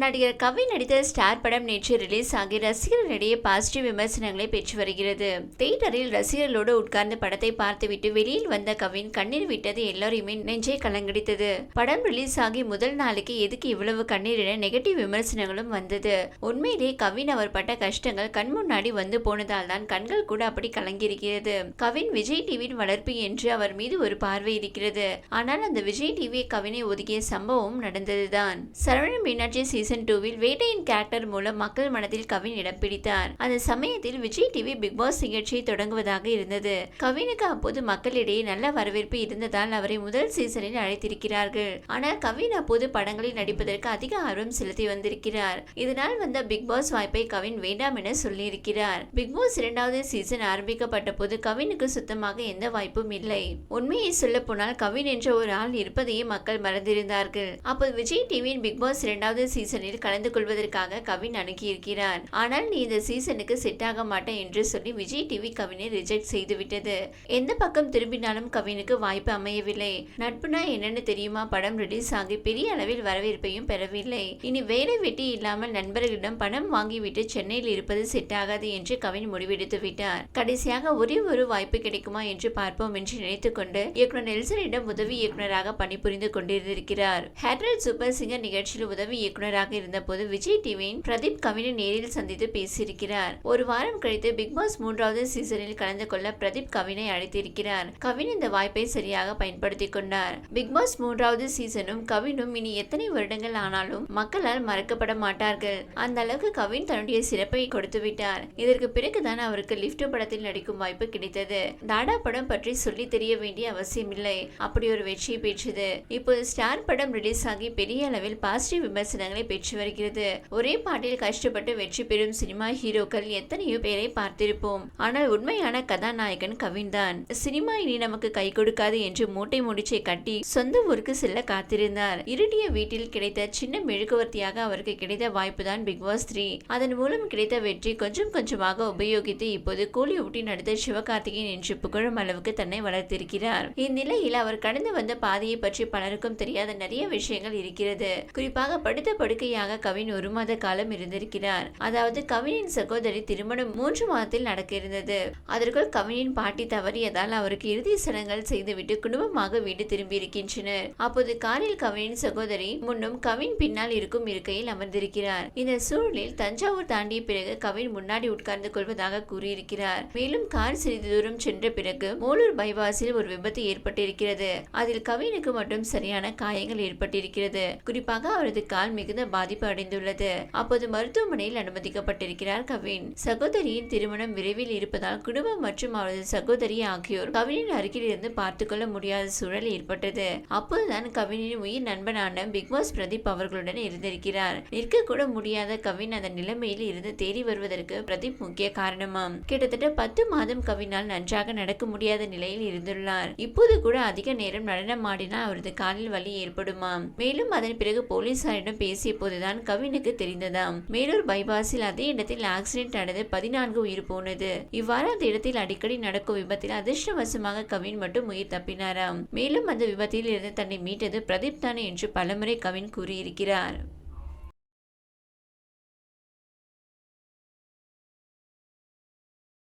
நடிகர் கவி நடித்த ஸ்டார் படம் நேற்று ரிலீஸ் ஆகி ரசிகர்களிடையே பாசிட்டிவ் விமர்சனங்களை பெற்று வருகிறது. தியேட்டரில் ரசிகர்களோடு உட்கார்ந்து படத்தை பார்த்துவிட்டு வெளியில் வந்த கவின் கண்ணீர் விட்டது எல்லோரையுமே நெஞ்சை கலங்கடித்தது. படம் ரிலீஸ் ஆகி முதல் நாளைக்கு எதுக்கு இவ்வளவு கண்ணீர் என நெகட்டிவ் விமர்சனங்களும் வந்தது. உண்மையிலே கவின் அவர் பட்ட கஷ்டங்கள் கண் முன்னாடி வந்து போனதால் தான் கண்கள் கூட அப்படி கலங்கியிருக்கிறது. கவின் விஜய் டிவியின் வளர்ப்பு என்று அவர் மீது ஒரு பார்வை இருக்கிறது. ஆனால் அந்த விஜய் டிவி கவினை ஒதுக்கிய சம்பவம் நடந்ததுதான். சரவண மீனாட்சி சீசன் டூவில் வேட்டையின் கேரக்டர் மூலம் மக்கள் மனதில் கவின் இடம் பிடித்தார். அந்த சமயத்தில் விஜய் டிவி பிக் பாஸ் நிகழ்ச்சியை தொடங்குவதாக இருந்தது. கவினுக்கு அப்போது மக்களிடையே நல்ல வரவேற்பு இருந்ததால் அவரை முதல் சீசனில் அழைத்திருக்கிறார்கள். ஆனால் கவின் அப்போது படங்களில் நடிப்பதற்கு அதிக ஆர்வம் செலுத்தி வந்திருக்கிறார். இதனால் வந்த பிக் பாஸ் வாய்ப்பை கவின் வேண்டாம் என சொல்லியிருக்கிறார். பிக் பாஸ் இரண்டாவது சீசன் ஆரம்பிக்கப்பட்ட போது கவினுக்கு சுத்தமாக எந்த வாய்ப்பும் இல்லை. உண்மையை சொல்ல போனால் கவின் என்ற ஒரு ஆள் இருப்பதையே மக்கள் மறந்திருந்தார்கள். அப்போது விஜய் டிவியின் பிக் பாஸ் இரண்டாவது சீசனில் கலந்து கொள்வதற்காக கவின் அணுகியிருக்கிறார். ஆனால் நீ இந்த சீசனுக்கு செட் ஆக மாட்டேன் என்று சொல்லி விஜய் டிவி கவினை ரிஜெக்ட் செய்துவிட்டது. எந்த பக்கம் திரும்பினாலும் கவினுக்கு வாய்ப்பு அமையவில்லை. நட்புனா என்னன்னு தெரியுமா? படம் ரிலீஸ் ஆகி பெரிய அளவில் வரவேற்பையும் பெறவில்லை. இனி வேலை வெட்டி இல்லாமல் நண்பர்களிடம் பணம் வாங்கிவிட்டு சென்னையில் இருப்பது செட் ஆகாது என்று கவின் முடிவெடுத்து விட்டார். கடைசியாக ஒரே ஒரு வாய்ப்பு கிடைக்குமா? என்று பார்ப்போம் என்று நினைத்துக்கொண்டு இயக்குனர் நெல்சனிடம் உதவி இயக்குனராக பணிபுரிந்து கொண்டிருக்கிறார் ஹேட்ரல் சூப்பர் சிங்கர் நிகழ்ச்சியில் உதவி நடிகராக இருந்தபோது விஜய் டிவியின் பிரதீப் கவினை நேரில் சந்தித்து பேசியிருக்கிறார். ஒரு வாரம் கழித்து பிக் பாஸ் மூன்றாவது சீசனில் கலந்து கொள்ள பிரதீப் கவினை அழைத்திருக்கிறார். கவின் இந்த வாய்ப்பை சரியாக பயன்படுத்தி கொண்டார். பிக் பாஸ் மூன்றாவது சீசனும் கவினும் இனி எத்தனை வருடங்கள் ஆனாலும் மக்களால் மறக்கப்பட மாட்டார்கள். அந்த அளவுக்கு கவின் தன்னுடைய சிறப்பை கொடுத்து விட்டார். இதற்கு பிறகுதான் அவருக்கு லிப்ட் படத்தில் நடிக்கும் வாய்ப்பு கிடைத்தது. தாடா படம் பற்றி சொல்லி தெரிய வேண்டிய அவசியமில்லை. அப்படி ஒரு வெற்றி பெற்றது. இப்போது ஸ்டார் படம் ரிலீஸ் ஆகி பெரிய அளவில் பாசிட்டிவ் விமர்சனங்களை பெற்று வருகிறது. ஒரே பாட்டில் கஷ்டப்பட்டு வெற்றி பெறும் சினிமா ஹீரோக்கள் எத்தனையோ பேரை பார்த்திருப்போம். ஆனால் உண்மையான கதாநாயகன் கவின் தான் சினிமா இனி நமக்கு கை கொடுக்காது என்று மூட்டை முடிச்சை கட்டி சொந்த ஊருக்கு செல்ல காத்திருந்தார். இருட்டிய வீட்டில் கிடைத்த சின்ன மெழுகுவர்த்தியாக அவருக்கு கிடைத்த வாய்ப்பு தான் பிக் பாஸ் த்ரீ. அதன் மூலம் கிடைத்த வெற்றி கொஞ்சம் கொஞ்சமாக உபயோகித்து இப்போது கூலி ஊட்டி நடித்த சிவகார்த்திகேயன் என்று புகழும் அளவுக்கு தன்னை வளர்த்திருக்கிறார். இந்நிலையில் அவர் கடந்து வந்த பாதையை பற்றி பலருக்கும் தெரியாத நிறைய விஷயங்கள் இருக்கிறது. குறிப்பாக படுத்த படுக்கையாக கவின் ஒரு மாத காலம் இருந்திருக்கிறார். அதாவது கவினின் சகோதரி திருமணம் மூன்று மாதத்தில் நடக்க இருந்தது அதற்குள் கவினின் பாட்டி தவறியதால் அவருக்கு இறுதி சடங்குகள் செய்துவிட்டு குடும்பமாக வீடு திரும்பி இருக்கின்றனர் அப்போது காரில் கவினின் சகோதரி முன்னும் கவின் பின்னால் இருக்கும் இருக்கையில் அமர்ந்திருக்கிறார். இந்த சூழலில் தஞ்சாவூர் தாண்டிய பிறகு கவின் முன்னாடி உட்கார்ந்து கொள்வதாக கூறியிருக்கிறார். மேலும் கார் சிறிது தூரம் சென்ற பிறகு மூலூர் பைபாஸில் ஒரு விபத்து ஏற்பட்டிருக்கிறது. அதில் கவினுக்கு மட்டும் சரியான காயங்கள் ஏற்பட்டிருக்கிறது. குறிப்பாக அவரது கால் மிகுந்த பாதிப்பு அடைந்துள்ளது. அப்போது மருத்துவமனையில் அனுமதிக்கப்பட்டிருக்கிறார் கவின். சகோதரியின் திருமணம் விரைவில் இருப்பதால் குடும்பம் மற்றும் அவரது சகோதரி ஆகியோர் கவினின் அருகில் இருந்து பார்த்து கொள்ள முடியாத சூழல் ஏற்பட்டது. அப்போதுதான் கவினின் உயிர் நண்பனான பிக்பாஸ் பிரதீப் அவர்களுடன் இருந்திருக்கிறார். நிற்க கூட முடியாத கவின் அந்த நிலைமையில் இருந்து தேடி வருவதற்கு பிரதீப் முக்கிய காரணமாம். கிட்டத்தட்ட பத்து மாதம் கவினால் நன்றாக நடக்க முடியாத நிலையில் இருந்துள்ளார். இப்போது கூட அதிக நேரம் நடனம் ஆடினால் அவரது காலில் வலி ஏற்படுமாம். மேலும் அதன் பிறகு போலீசாரிடம் பேசிய போதுதான் கவினுக்கு தெரிந்ததாம். மேலூர் பைபாஸில் அதே இடத்தில் ஆக்சிடென்ட் நடந்து பதினான்கு உயிர் போனது. இவ்வாறு அந்த இடத்தில் அடிக்கடி நடக்கும் விபத்தில் அதிர்ஷ்டவசமாக கவின் மட்டும் உயிர் தப்பினாராம். மேலும் அந்த விபத்தில் இருந்து தன்னை மீட்டது பிரதீப் தானே என்று பலமுறை கவின் கூறியிருக்கிறார்.